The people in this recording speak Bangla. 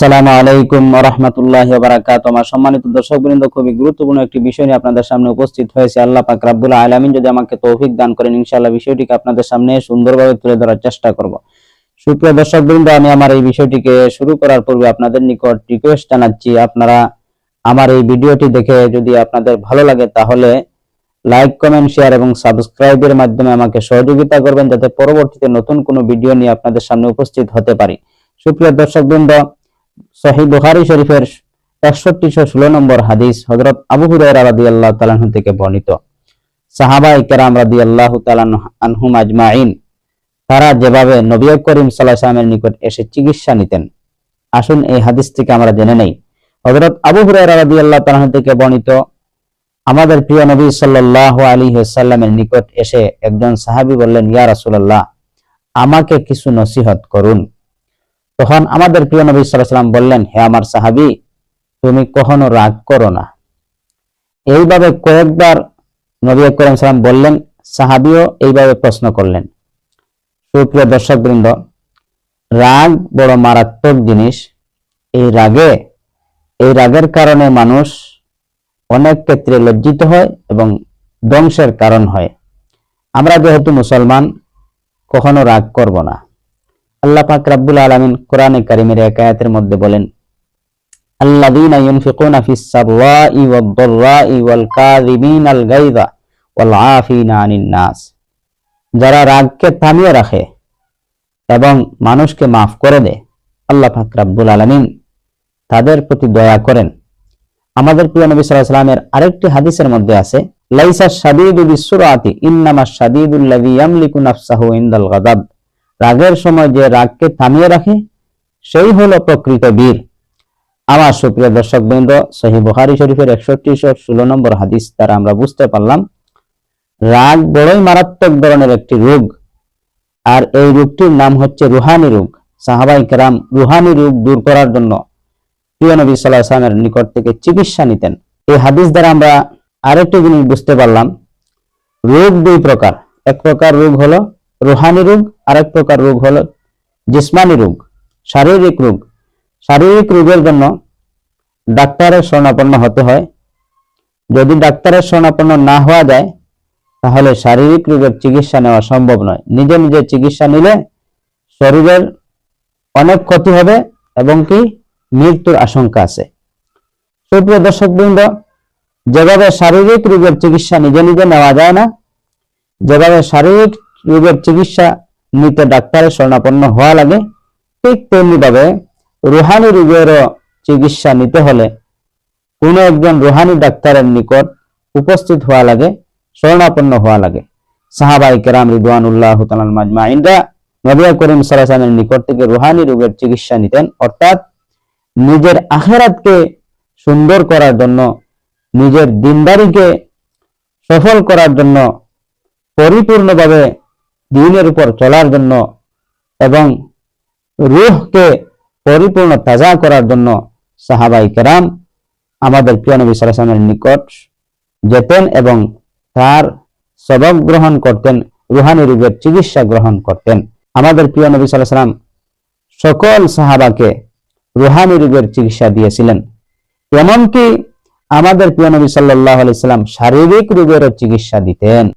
আসসালামু আলাইকুম রহমতুল্লাহ বারাকাত আমার সম্মানিত দর্শক বৃন্দ খুবই গুরুত্বপূর্ণ একটি বিষয় নিয়ে আপনাদের সামনে উপস্থিত হয়েছে। আল্লাহ পাক আলামিন যদি আমাকে তৌফিক দান করেন বিষয়টিকে আপনাদের সামনে সুন্দরভাবে তুলে ধরার চেষ্টা করব। সুপ্রিয় দর্শক বৃন্দ আমি আমার এই বিষয়টিকে শুরু করার পূর্বে আপনাদের নিকট রিকোয়েস্ট জানাচ্ছি, আপনারা আমার এই ভিডিওটি দেখে যদি আপনাদের ভালো লাগে, তাহলে লাইক কমেন্ট শেয়ার এবং সাবস্ক্রাইবের মাধ্যমে আমাকে সহযোগিতা করবেন, যাতে পরবর্তীতে নতুন কোনো ভিডিও নিয়ে আপনাদের সামনে উপস্থিত হতে পারি। সুপ্রিয় দর্শক বৃন্দ সহি বুখারী শরীফের একষট্টিশো ষোলো নম্বর হাদিস হজরত আবু হুরায়রা রাদিয়াল্লাহু তাআলা আনহু থেকে বর্ণিত। সাহাবা ইকরাম রাদিয়াল্লাহু তাআলা আনহুম আজমাইন তারা যেভাবে নবী করিম ওয়াসাল্লামের নিকট এসে চিকিৎসা নিতেন। আসুন এই হাদিস থেকে আমরা জেনে নেই। হযরত আবু হুরায়রা রাদিয়াল্লাহু তাআলা আনহু থেকে বর্ণিত, আমাদের প্রিয় নবী সাল্লাল্লাহু আলাইহি ওয়াসাল্লামের নিকট এসে একজন সাহাবী বললেন, ইয়া রাসূলুল্লাহ, আমাকে কিছু নসিহত করুন তখন আমাদের প্রিয় নবী ওয়াসাল্লাম বললেন, হে আমার সাহাবী, তুমি কখনো রাগ করো না। এইভাবে কয়েকবার নবী করিম সাল্লাম বললেন, সাহাবীও এইভাবে প্রশ্ন করলেন। সুপ্রিয় দর্শক বৃন্দ রাগ বড় মারাত্মক জিনিস। এই রাগে, এই রাগের কারণে মানুষ অনেক ক্ষেত্রে লজ্জিত হয় এবং ধ্বংসের কারণ হয়। আমরা যেহেতু মুসলমান, কখনো রাগ করব না। আল্লাহ পাক রাব্বুল আলামিন কোরআনে কারিমের এক আয়াতের মধ্যে বলেন সাররাই ওয়াদ দাররাই ওয়াল কাযিমিনাল গায়যা ওয়াল আফিনা আনিন নাস। যারা রাগকে থামিয়ে রাখে এবং মানুষকে মাফ করে দেয়, আল্লাহ পাক রাব্বুল আলামিন তাদের প্রতি দয়া করেন। আমাদের প্রিয় নবী সাল্লাল্লাহু আলাইহি সাল্লামের আরেকটি হাদিসের মধ্যে আছে, লাইসা শাদীদু বিসুরাতি ইন্নামা শাদীদুল্লাযী ইয়ামলিকু নাফসাহু ইনদাল গাদাব রাগের সময় যে রাগকে থামিয়ে রাখে, সেই হলো প্রকৃত বীর। আমার সুপ্রিয় দর্শক বৃন্দ সহি বুখারী শরীফের একষট্টি ষোলো নম্বর হাদিস দ্বারা আমরা বুঝতে পারলাম, রাগ বড়ই মারাত্মক ধরনের একটি রোগ। আর এই রোগটির নাম হচ্ছে রুহানি রোগ। সাহাবাই কেরাম রুহানি রোগ দূর করার জন্য প্রিয় নবী সাল্লাহ আসলামের নিকট থেকে চিকিৎসা নিতেন। এই হাদিস দ্বারা আমরা আরেকটি জিনিস বুঝতে পারলাম, রোগ দুই প্রকার। এক প্রকার রোগ হলো রুহানি রোগ আরেক প্রকার রোগ হলো জিসমানি রোগ, শারীরিক রোগ। শারীরিক রোগের জন্য ডাক্তারের শরণাপন্ন হতে হয়। যদি ডাক্তারের শরণাপন্ন না হওয়া যায়, তাহলে শারীরিক রোগের চিকিৎসা নেওয়া সম্ভব নয়। নিজে নিজে চিকিৎসা নিলে শরীরের অনেক ক্ষতি হবে এবং কি মৃত্যুর আশঙ্কা আছে। সুপ্রিয় দর্শক বৃন্দ যেভাবে শারীরিক রোগের চিকিৎসা নিজে নিজে নেওয়া যায় না, যেভাবে শারীরিক রোগের চিকিৎসা নিতে ডাক্তারের শরণাপন্ন হওয়া লাগে। ঠিক তেমনি ভাবে রুহানি রোগেরও চিকিৎসা নিতে হলে কোন একজন রুহানি ডাক্তারের নিকট উপস্থিত হওয়া লাগে, শরণাপন্ন হওয়া লাগে। সাহাবাই কেরাম রিদওয়ানুল্লাহ তাআলা মাজমাইনরা নবী করিম সাল্লাল্লাহু নিকট থেকে রুহানি রোগের চিকিৎসা নিতেন। অর্থাৎ নিজের আখেরাতকে সুন্দর করার জন্য, নিজের দিনদারিকে সফল করার জন্য, পরিপূর্ণভাবে দিনের উপর চলার জন্য এবং রুহকে পরিপূর্ণ তাজা করার জন্য সাহাবাই কেরাম আমাদের প্রিয় নবী সাল্লামের নিকট যেতেন এবং তার সবক গ্রহণ করতেন, রুহানি রোগের চিকিৎসা গ্রহণ করতেন। আমাদের প্রিয় নবী সাল্লাম সকল সাহাবাকে রুহানি রোগের চিকিৎসা দিয়েছিলেন। এমনকি আমাদের প্রিয় নবী সাল্লাহ আলাইসাল্লাম শারীরিক রোগেরও চিকিৎসা দিতেন।